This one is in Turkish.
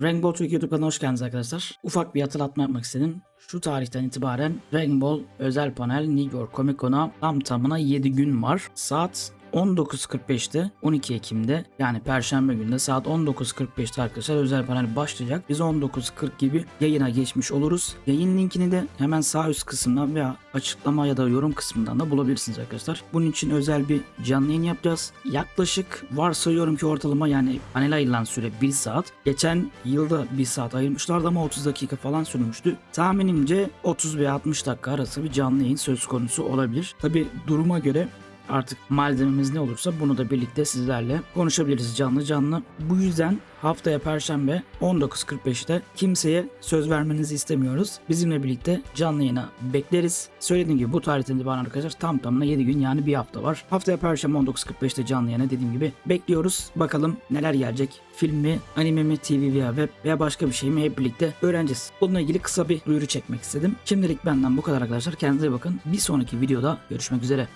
Türk YouTube kanalına hoş geldiniz arkadaşlar. Ufak bir hatırlatma yapmak istedim. Şu tarihten itibaren Rainbow özel panel New York Comic Con'a tam tamına 7 gün var. Saat 19.45'te 12 Ekim'de yani Perşembe günde saat 19.45'te arkadaşlar özel panel başlayacak. Biz 19.40 gibi yayına geçmiş oluruz. Yayın linkini de hemen sağ üst kısımdan veya açıklama ya da yorum kısmından da bulabilirsiniz arkadaşlar. Bunun için özel bir canlı yayın yapacağız. Yaklaşık varsayıyorum ki ortalama yani panel ayrılan süre 1 saat. Geçen yılda 1 saat ayırmışlardı ama 30 dakika falan sürmüştü. Tahminimce 30 veya 60 dakika arası bir canlı yayın söz konusu olabilir. Tabi duruma göre artık malzememiz ne olursa bunu da birlikte sizlerle konuşabiliriz canlı canlı. Bu yüzden haftaya perşembe 19.45'te kimseye söz vermenizi istemiyoruz. Bizimle birlikte canlı yayına bekleriz. Söylediğim gibi bu tarihten itibaren arkadaşlar tam tamına 7 gün yani bir hafta var. Haftaya perşembe 19.45'te canlı yayına dediğim gibi bekliyoruz. Bakalım neler gelecek. Film mi, anime mi, TV veya web veya başka bir şey mi hep birlikte öğreneceğiz. Bununla ilgili kısa bir duyuru çekmek istedim. Şimdilik benden bu kadar arkadaşlar. Kendinize bakın. Bir sonraki videoda görüşmek üzere.